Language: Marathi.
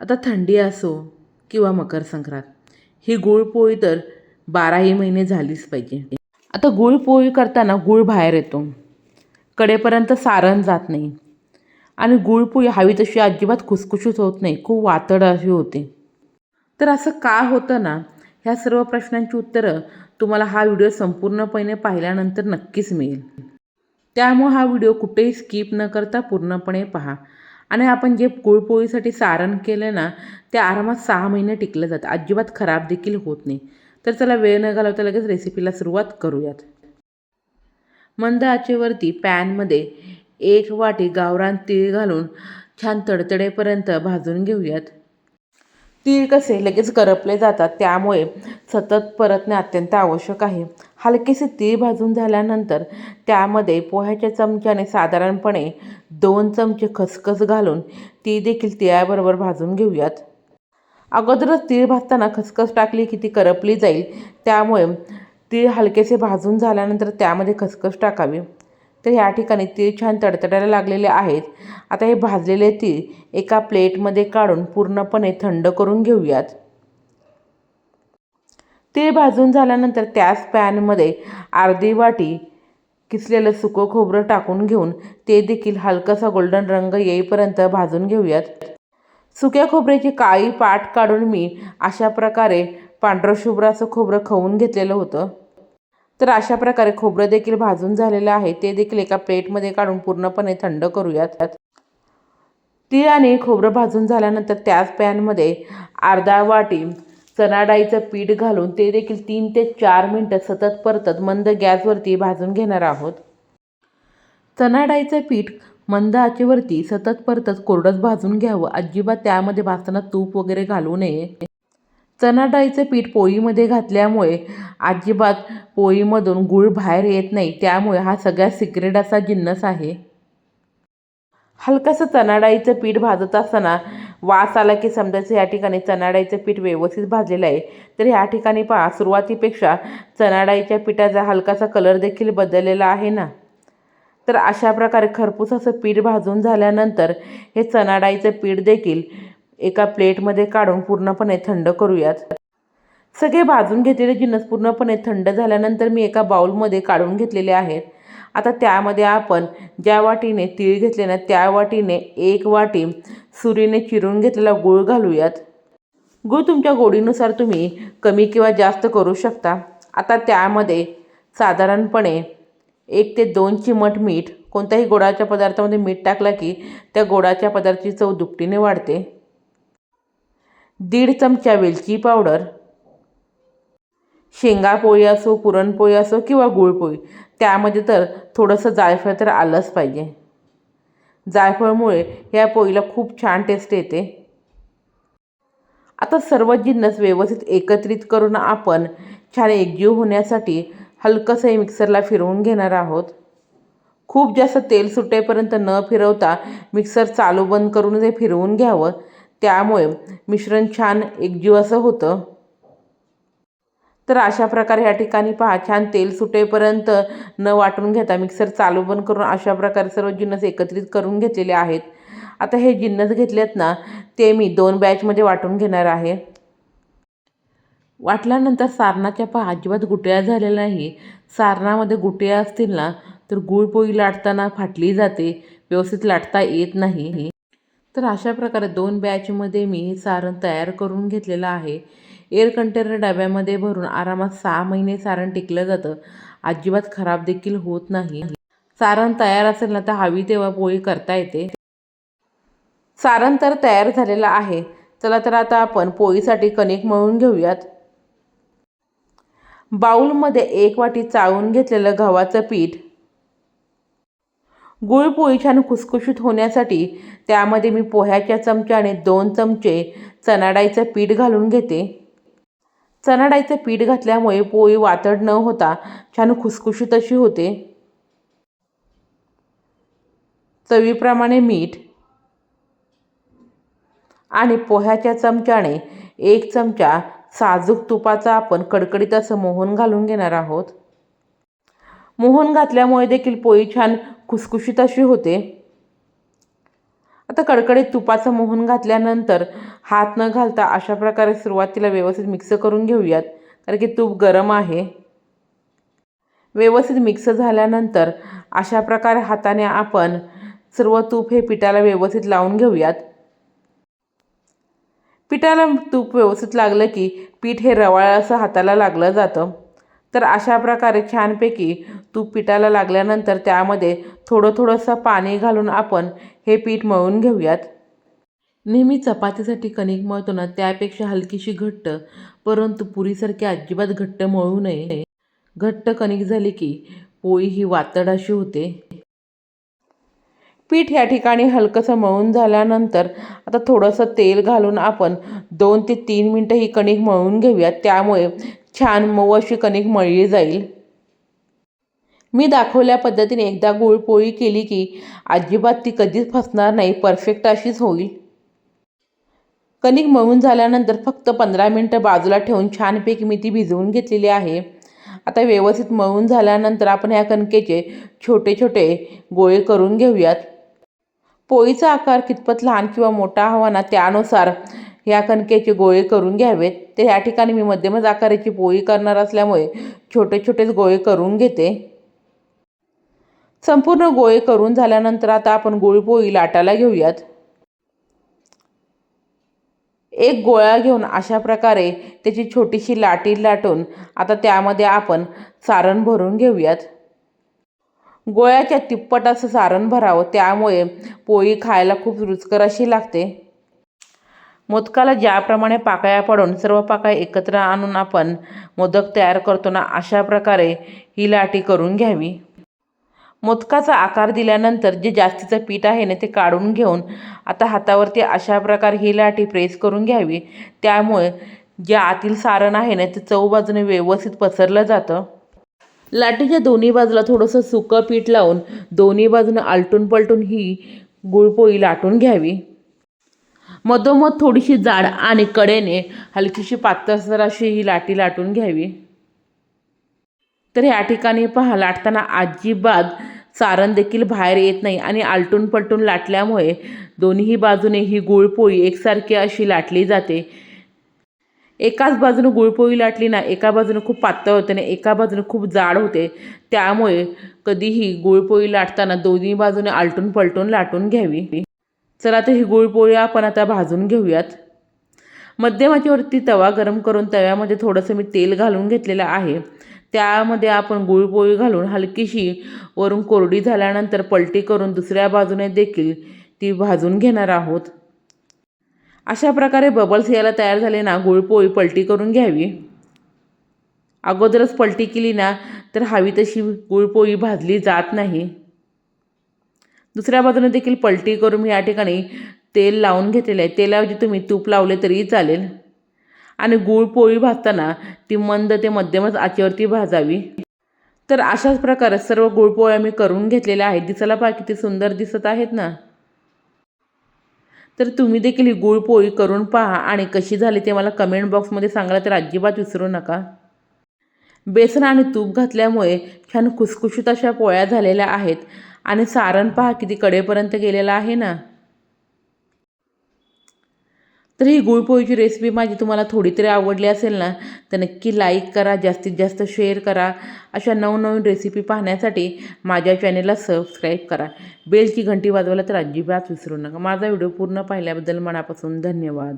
आता थंडी असो किंवा मकर संक्रांत ही गुळपोळी तर बाराही महिने झालीच पाहिजे. आता गुळपोळी करताना गुळ बाहेर येतो. कडेपर्यंत सारण जात नाही. आणि गुळपोळी हवी तशी अजिबात खुसखुशीत होत नाही खूप वातड अशी होते. तर असं का होतं ना? ह्या सर्व प्रश्नांची उत्तरं तुम्हाला हा व्हिडिओ संपूर्णपणे पाहिल्यानंतर नक्कीच मिळेल. त्यामुळे हा व्हिडिओ कुठेही स्किप न करता पूर्णपणे पहा. आणि आपण जे गुळपोळीसाठी सारण केलं ना ते आरामात सहा महिने टिकलं जातं. अजिबात खराब देखील होत नाही. तर चला वेळ न घालवता लगेच रेसिपीला सुरुवात करूयात. मंद आचेवरती पॅनमध्ये एक वाटी गावरान तीळ घालून छान तडतडेपर्यंत भाजून घेऊयात. तीळ कसे लगेच करपले जातात त्यामुळे सतत परतणे अत्यंत आवश्यक आहे. हलकेसे तीळ भाजून झाल्यानंतर त्यामध्ये पोह्याच्या चमच्याने साधारणपणे दोन चमचे खसखस घालून ती देखील तिळाबरोबर भाजून घेऊयात. अगोदरच तीळ भाजताना खसखस टाकली की ती करपली जाईल. त्यामुळे तीळ हलकेसे भाजून झाल्यानंतर त्यामध्ये खसखस टाकावी. तर ह्या ठिकाणी तीळ छान तडतडायला लागलेले आहेत. आता हे भाजलेले तीळ एका प्लेटमध्ये काढून पूर्णपणे थंड करून घेऊयात. तीळ भाजून झाल्यानंतर त्याच पॅनमध्ये अर्धी वाटी किसलेलं सुकं खोबरं टाकून घेऊन ते देखील हलकासा गोल्डन रंग येईपर्यंत भाजून घेऊयात. सुक्या खोबऱ्याची काळी पाट काढून मी अशा प्रकारे पांढरं असं खोबरं खवून घेतलेलं होतं. तर अशा प्रकारे खोबरं देखील भाजून झालेलं आहे. ते देखील एका प्लेटमध्ये काढून पूर्णपणे थंड करूयात. तीळ आणि खोबरं भाजून झाल्यानंतर त्याच पॅनमध्ये अर्धा वाटी चणा डाळीचं पीठ घालून ते देखील तीन ते चार मिनटं सतत परतत मंद गॅसवरती भाजून घेणार आहोत. चणा डाळीचं पीठ मंद आचेवरती सतत परतत कोरडंच भाजून घ्यावं. अजिबात त्यामध्ये भाजताना तूप वगैरे घालू नये. चणा डाळीचं पीठ पोळीमध्ये घातल्यामुळे अजिबात पोळीमधून गूळ बाहेर येत नाही. त्यामुळे हा सगळ्यात सिक्रेट असा जिन्नस आहे. हलकासं चणा डाळीचं पीठ भाजत असताना वास आला की समजायचं या ठिकाणी चणाडाईचं पीठ व्यवस्थित भाजलेलं आहे. तर ह्या ठिकाणी पहा सुरुवातीपेक्षा चणाडाईच्या पिठाचा हलकासा कलर देखील बदललेला आहे ना? तर अशा प्रकारे खरपूस असं पीठ भाजून झाल्यानंतर हे चणाडाईचं पीठ देखील एका प्लेटमध्ये काढून पूर्णपणे थंड करूयात. सगळे भाजून घेतलेले जिन्नस पूर्णपणे थंड झाल्यानंतर मी एका बाउलमध्ये काढून घेतलेले आहेत. आता त्यामध्ये आपण ज्या वाटीने तीळ घेतले ना त्या वाटीने एक वाटी सुरीने चिरून घेतलेला गूळ घालूयात. गूळ तुमच्या गोडीनुसार तुम्ही कमी किंवा जास्त करू शकता. आता त्यामध्ये साधारणपणे एक ते दोन चिमट मीठ कोणत्याही गोडाच्या पदार्थामध्ये मीठ टाकला की त्या गोडाच्या पदार्थाची चव दुपटीने वाढते. दीड चमचा वेलची पावडर शेंगा पोळी असो पुरणपोळी असो किंवा गुळपोळी त्यामध्ये तर थोडंसं जायफळ तर आलंच पाहिजे. जायफळमुळे या पोळीला खूप छान टेस्ट येते. आता सर्व जिन्नस व्यवस्थित एकत्रित करून आपण छान एकजीव होण्यासाठी हलकंसं हे मिक्सरला फिरवून घेणार आहोत. खूप जास्त तेल सुटेपर्यंत न फिरवता मिक्सर चालू बंद करून ते फिरवून घ्यावं. त्यामुळे मिश्रण छान एकजीव असं होतं. तर अशा प्रकारे ह्या ठिकाणी पहा छान तेल सुटेपर्यंत न वाटून घेता मिक्सर चालू बंद करून अशा प्रकारे सर्व जिन्नस एकत्रित करून घेतलेले आहेत. आता हे जिन्नस घेतलेत ना ते मी दोन बॅचमध्ये वाटून घेणार आहे. वाटल्यानंतर सारणाच्या पहा अजिबात गुटळ्या झालेल्या नाही. सारणामध्ये गुटळ्या असतील ना तर गुळपोळी लाटताना फाटली जाते व्यवस्थित लाटता येत नाही. तर अशा प्रकारे दोन बॅचमध्ये मी हे सारण तयार करून घेतलेलं आहे. एअर कंटेनर डब्यामध्ये भरून आरामात सहा महिने सारण टिकलं जातं. अजिबात खराब देखील होत नाही. सारण तयार असेल ना तर हवी तेव्हा पोळी करता येते. सारण तर तयार झालेलं आहे. चला तर आता आपण पोळीसाठी कणिक मळून घेऊयात. बाऊलमध्ये एक वाटी चाळून घेतलेलं गव्हाचं पीठ. गुळपोळी छान खुसखुशीत होण्यासाठी त्यामध्ये मी पोह्याच्या चमच्याने दोन चमचे चणाडाईचं पीठ घालून घेते. चणाडाईचं पीठ घातल्यामुळे पोळी वातड न होता छान खुसखुशीत अशी होते. चवीप्रमाणे मीठ आणि पोह्याच्या चमच्याने एक चमचा साजूक तुपाचा आपण कडकडीत असं मोहन घालून घेणार आहोत. मोहन घातल्यामुळे देखील पोळी छान खुसखुशीत अशी होते. आता कडकडीत तुपाचं मोहन घातल्यानंतर हात न घालता अशा प्रकारे सुरुवातीला व्यवस्थित मिक्स करून घेऊयात कारण की तूप गरम आहे. व्यवस्थित मिक्स झाल्यानंतर अशा प्रकारे हाताने आपण सर्व तूप हे पिठाला व्यवस्थित लावून घेऊयात. पिठाला तूप व्यवस्थित लागलं की पीठ हे रवाळ असं हाताला लागलं जातं. तर अशा प्रकारे छानपैकी तूप पिठाला लागल्यानंतर त्यामध्ये थोडं थोडंसं पाणी घालून आपण हे पीठ मळून घेऊयात. नेहमी चपातीसाठी कणिक मळतो ना त्यापेक्षा हलकीशी घट्ट परंतु पुरीसारखी अजिबात घट्ट मळू नये. घट्ट कणिक झाली की पोळी ही वातड अशी होते. पीठ या ठिकाणी हलकंसं मळून झाल्यानंतर आता थोडंसं तेल घालून आपण दोन ते तीन मिनटं ही कणिक मळून घेऊयात. त्यामुळे छान मऊ अशी कणिक मळली जाईल. मी दाखवल्या पद्धतीने एकदा गुळपोळी केली की अजिबात ती कधीच फसणार नाही परफेक्ट अशीच होईल. कणिक मळून झाल्यानंतर फक्त पंधरा मिनटं बाजूला ठेवून छानपैकी मी ती भिजवून घेतलेली आहे. आता व्यवस्थित मळून झाल्यानंतर आपण ह्या कणकेचे छोटे छोटे गोळे करून घेऊयात. पोळीचा आकार कितपत लहान किंवा मोठा हवा ना त्यानुसार या कणकेचे गोळे करून घ्यावेत. ते ह्या ठिकाणी मी मध्यमच आकाराची पोळी करणार असल्यामुळे छोटे छोटेच गोळे करून घेते. संपूर्ण गोळे करून झाल्यानंतर आता आपण गोळीपोळी लाटायला घेऊयात. एक गोळा घेऊन अशा प्रकारे त्याची छोटीशी लाटी लाटून आता त्यामध्ये आपण सारण भरून घेऊयात. गोळ्याच्या तिप्पट असं सारण भरावं त्यामुळे पोळी खायला खूप रुचकर अशी लागते. मोदकाला ज्याप्रमाणे पाकळ्या पडून सर्व पाकळ्या एकत्र आणून आपण मोदक तयार करतो ना अशा प्रकारे ही लाटी करून घ्यावी. मोदकाचा आकार दिल्यानंतर जे जास्तीचं पीठ आहे ना ते काढून घेऊन आता हातावरती अशा प्रकारे ही लाटी प्रेस करून घ्यावी. त्यामुळे जे आतील सारण आहे ना ते चौ बाजूने व्यवस्थित पसरलं जातं. लाटीच्या दोन्ही बाजूला थोडंसं सुकं पीठ लावून दोन्ही बाजूने आलटून पलटून ही गुळपोळी लाटून घ्यावी. मधोमध थोडीशी जाड आणि कडेने हलकीशी पातळसर अशी ही लाटी लाटून घ्यावी. तर या ठिकाणी पहा लाटताना अजिबात सारण देखील बाहेर येत नाही आणि आलटून पलटून लाटल्यामुळे दोन्ही बाजूने ही गुळपोळी एकसारखी अशी लाटली जाते. एकाच बाजूने गुळपोळी लाटली ना एका बाजूने खूप पातळ होते आणि एका बाजूने खूप जाड होते. त्यामुळे कधीही गुळपोळी लाटताना दोन्ही बाजूने आलटून पलटून लाटून घ्यावी. चला तर ही गुळपोळी आपण आता भाजून घेऊयात. मध्यमाचीवरती तवा गरम करून तव्यामध्ये थोडंसं मी तेल घालून घेतलेलं आहे. त्यामध्ये आपण गुळपोळी घालून हलकीशी वरून कोरडी झाल्यानंतर पलटी करून दुसऱ्या बाजूने देखील ती भाजून घेणार आहोत. अशा प्रकारे बबल्स यायला तयार झाले ना गुळपोळी पलटी करून घ्यावी. अगोदरच पलटी केली ना तर हवी तशी गुळपोळी भाजली जात नाही. दुसऱ्या बाजूने देखील पलटी करून मी या ठिकाणी तेल लावून घेतलेलं आहे. तेलाऐवजी तुम्ही तूप लावले तरीही चालेल. आणि गूळ पोळी भाजताना ती मंद ते मध्यमच आचेवरती भाजावी. तर अशाच प्रकारे सर्व गुळपोळ्या मी करून घेतलेल्या आहेत. दिसायला पहा किती सुंदर दिसत आहेत ना. तर तुम्ही देखील ही गुळपोळी करून पहा आणि कशी झाली ते मला कमेंट बॉक्समध्ये सांगायला तर अजिबात विसरू नका. बेसन आणि तूप घातल्यामुळे छान खुसखुशीत अशा पोळ्या झालेल्या आहेत. आणि सारण पहा किती कडेपर्यंत गेलेलं आहे ना. तर ही गुळपोळीची रेसिपी माझी तुम्हाला थोडी तरी आवडली असेल ना तर नक्की लाईक करा जास्तीत जास्त शेअर करा. अशा नवनवीन रेसिपी पाहण्यासाठी माझ्या चॅनेलला सबस्क्राईब करा. बेलची घंटी वाजवायला तर अजिबात विसरू नका. माझा व्हिडिओ पूर्ण पाहिल्याबद्दल मनापासून धन्यवाद.